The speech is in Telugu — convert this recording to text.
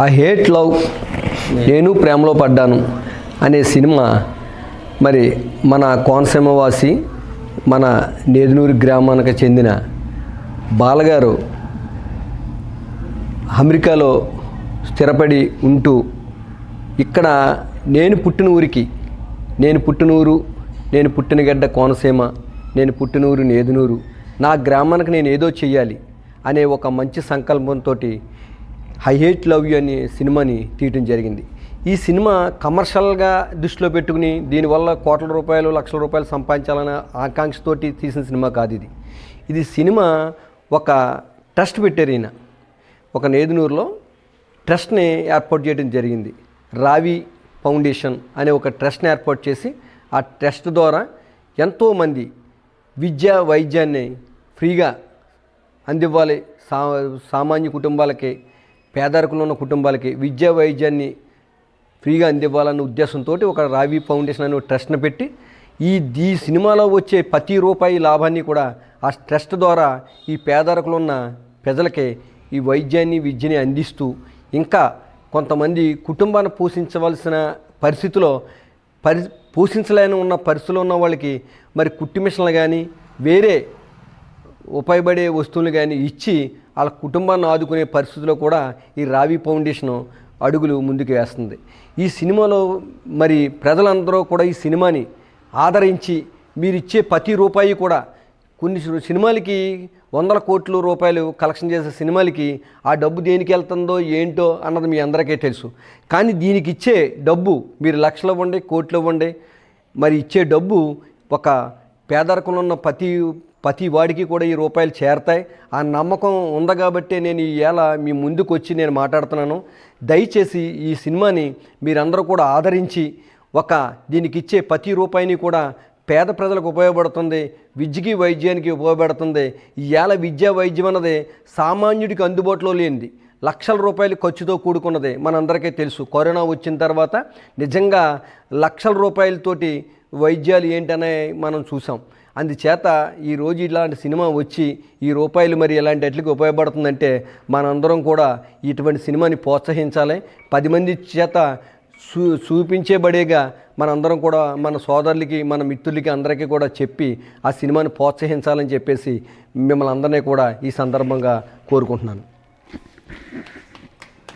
ఆ హేట్ లవ్. నేను ప్రేమలో పడ్డాను అనే సినిమా మరి మన కోనసీమవాసి మన నేదునూరు గ్రామానికి చెందిన బాలగారు అమెరికాలో స్థిరపడి ఉంటూ ఇక్కడ నేను పుట్టిన ఊరికి నేను పుట్టిన ఊరు నేను పుట్టిన గడ్డ కోనసీమ నేను పుట్టిన ఊరు నేదునూరు నా గ్రామానికి నేను ఏదో చెయ్యాలి అనే ఒక మంచి సంకల్పంతో ఐ హేట్ లవ్ యూ అనే సినిమాని తీయటం జరిగింది. ఈ సినిమా కమర్షియల్గా దృష్టిలో పెట్టుకుని దీనివల్ల కోట్ల రూపాయలు లక్షల రూపాయలు సంపాదించాలనే ఆకాంక్షతోటి తీసిన సినిమా కాదు ఇది. ఇది సినిమా ఒక ట్రస్ట్ పెట్టారు ఈయన. ఒక నేదునూరులో ట్రస్ట్ని ఏర్పాటు చేయడం జరిగింది. రావి ఫౌండేషన్ అనే ఒక ట్రస్ట్ని ఏర్పాటు చేసి ఆ ట్రస్ట్ ద్వారా ఎంతోమంది విద్య వైద్యాన్ని ఫ్రీగా అందివ్వాలి. సా సామాన్య కుటుంబాలకి పేదరికంలో ఉన్న కుటుంబాలకి విద్యా వైద్యాన్ని ఫ్రీగా అందివ్వాలన్న ఉద్దేశంతో ఒక రావి ఫౌండేషన్ అనే ట్రస్ట్ను ట్రస్ట్ని పెట్టి ఈ ఈ సినిమాలో వచ్చే ప్రతి రూపాయి లాభాన్ని కూడా ఆ ట్రస్ట్ ద్వారా ఈ పేదరికలు ఉన్న ప్రజలకి ఈ వైద్యాన్ని విద్యని అందిస్తూ ఇంకా కొంతమంది కుటుంబాన్ని పోషించవలసిన పరిస్థితిలో పరి పోషించలేని ఉన్న పరిస్థితిలో ఉన్న వాళ్ళకి మరి కుట్టి మిషన్లు కానీ వేరే ఉపయోగపడే వస్తువులు కానీ ఇచ్చి వాళ్ళ కుటుంబాన్ని ఆదుకునే పరిస్థితిలో కూడా ఈ రావి ఫౌండేషన్ అడుగులు ముందుకు వేస్తుంది. ఈ సినిమాలో మరి ప్రజలందరూ కూడా ఈ సినిమాని ఆదరించి మీరు ఇచ్చే ప్రతి రూపాయి కూడా కొన్ని సినిమాలకి వందల కోట్ల రూపాయలు కలెక్షన్ చేసే సినిమాలకి ఆ డబ్బు దేనికి వెళ్తుందో ఏంటో అన్నది మీ అందరికీ తెలుసు. కానీ దీనికి ఇచ్చే డబ్బు మీరు లక్షలు ఇవ్వండి కోట్లు ఇవ్వండి మరి ఇచ్చే డబ్బు ఒక పేదరికంలో ఉన్న ప్రతి ప్రతి వాడికి కూడా ఈ రూపాయలు చేరతాయి. ఆ నమ్మకం ఉంది కాబట్టి నేను ఈ ఏళ మీ ముందుకు వచ్చి నేను మాట్లాడుతున్నాను. దయచేసి ఈ సినిమాని మీరందరూ కూడా ఆదరించి ఒక దీనికి ఇచ్చే ప్రతి రూపాయిని కూడా పేద ప్రజలకు ఉపయోగపడుతుంది విద్యకి వైద్యానికి ఉపయోగపడుతుంది. ఇవాళ విద్యా వైద్యం అన్నది సామాన్యుడికి అందుబాటులో లేనిది. లక్షల రూపాయలు ఖర్చుతో కూడుకున్నది మనందరికీ తెలుసు. కరోనా వచ్చిన తర్వాత నిజంగా లక్షల రూపాయలతోటి వైద్యాలు ఏంటనే మనం చూసాం. అందుచేత ఈరోజు ఇలాంటి సినిమా వచ్చి ఈ రూపాయలు మరి ఇలాంటి ఎట్లకి ఉపయోగపడుతుందంటే మనందరం కూడా ఇటువంటి సినిమాని ప్రోత్సహించాలి. పది మంది చేత చూ చూపించేబడేగా మనందరం కూడా మన సోదరులకి మన మిత్రులకి అందరికీ కూడా చెప్పి ఆ సినిమాని ప్రోత్సహించాలని చెప్పేసి మిమ్మల్ని అందరినీ కూడా ఈ సందర్భంగా కోరుకుంటున్నాను.